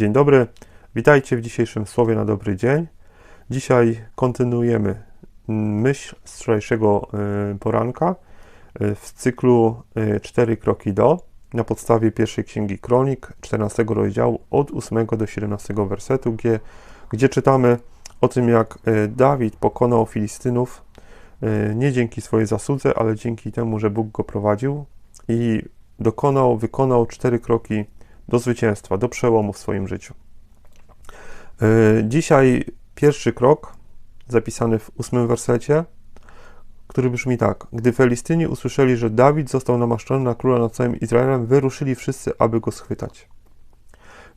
Dzień dobry, witajcie w dzisiejszym Słowie na dobry dzień. Dzisiaj kontynuujemy myśl z wczorajszego y, poranka y, w cyklu y, Cztery kroki do na podstawie pierwszej księgi Kronik, 14 rozdziału od 8 do 17 wersetu, gdzie, gdzie czytamy o tym, jak Dawid pokonał Filistynów nie dzięki swojej zasłudze, ale dzięki temu, że Bóg go prowadził i dokonał, wykonał cztery kroki do zwycięstwa, do przełomu w swoim życiu. E, dzisiaj pierwszy krok, zapisany w ósmym wersecie, który brzmi tak. Gdy Filistyni usłyszeli, że Dawid został namaszczony na króla nad całym Izraelem, wyruszyli wszyscy, aby go schwytać.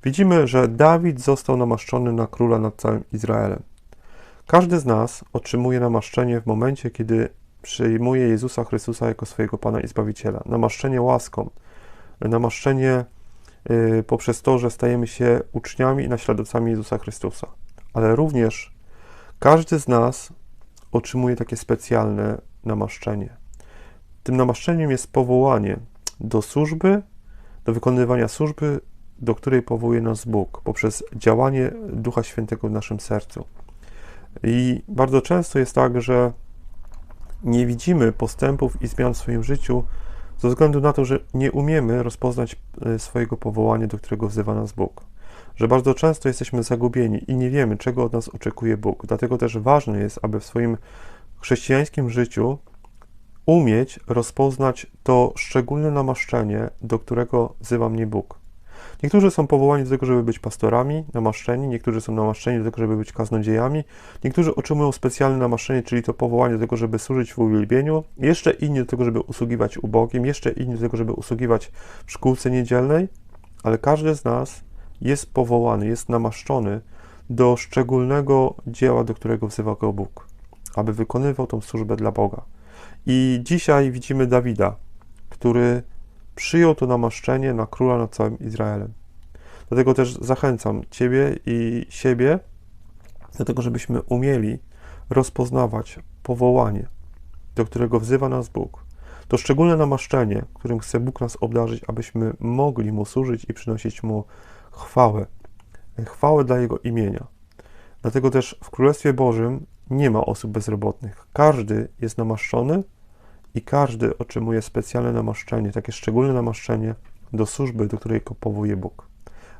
Widzimy, że Dawid został namaszczony na króla nad całym Izraelem. Każdy z nas otrzymuje namaszczenie w momencie, kiedy przyjmuje Jezusa Chrystusa jako swojego Pana i Zbawiciela. Namaszczenie łaską, namaszczenie poprzez to, że stajemy się uczniami i naśladowcami Jezusa Chrystusa. Ale również każdy z nas otrzymuje takie specjalne namaszczenie. Tym namaszczeniem jest powołanie do służby, do wykonywania służby, do której powołuje nas Bóg poprzez działanie Ducha Świętego w naszym sercu. I bardzo często jest tak, że nie widzimy postępów i zmian w swoim życiu, ze względu na to, że nie umiemy rozpoznać e, swojego powołania, do którego wzywa nas Bóg. Że bardzo często jesteśmy zagubieni i nie wiemy, czego od nas oczekuje Bóg. Dlatego też ważne jest, aby w swoim chrześcijańskim życiu umieć rozpoznać to szczególne namaszczenie, do którego wzywa mnie Bóg. Niektórzy są powołani do tego, żeby być pastorami, namaszczeni, niektórzy są namaszczeni do tego, żeby być kaznodziejami, niektórzy otrzymują specjalne namaszczenie, czyli to powołanie do tego, żeby służyć w uwielbieniu, jeszcze inni do tego, żeby usługiwać ubogim, jeszcze inni do tego, żeby usługiwać w szkółce niedzielnej, ale każdy z nas jest powołany, jest namaszczony do szczególnego dzieła, do którego wzywa go Bóg, aby wykonywał tą służbę dla Boga. I dzisiaj widzimy Dawida, który przyjął to namaszczenie na króla nad całym Izraelem. Dlatego też zachęcam Ciebie i siebie do tego, żebyśmy umieli rozpoznawać powołanie, do którego wzywa nas Bóg. To szczególne namaszczenie, którym chce Bóg nas obdarzyć, abyśmy mogli Mu służyć i przynosić Mu chwałę. Chwałę dla Jego imienia. Dlatego też w Królestwie Bożym nie ma osób bezrobotnych. Każdy jest namaszczony i każdy otrzymuje specjalne namaszczenie, takie szczególne namaszczenie do służby, do której go powołuje Bóg.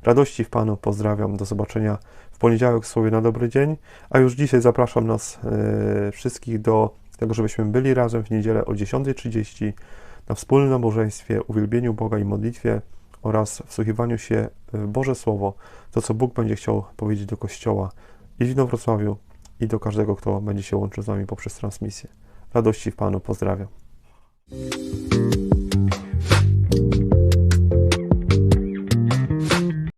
Radości w Panu pozdrawiam. Do zobaczenia w poniedziałek w Słowie na dobry dzień. A już dzisiaj zapraszam nas e, wszystkich do tego, żebyśmy byli razem w niedzielę o 10.30 na wspólnym nabożeństwie, uwielbieniu Boga i modlitwie oraz wsłuchiwaniu się w Boże Słowo, to co Bóg będzie chciał powiedzieć do Kościoła i w Wrocławiu i do każdego, kto będzie się łączył z nami poprzez transmisję. Radości w Panu pozdrawiam. Thank you.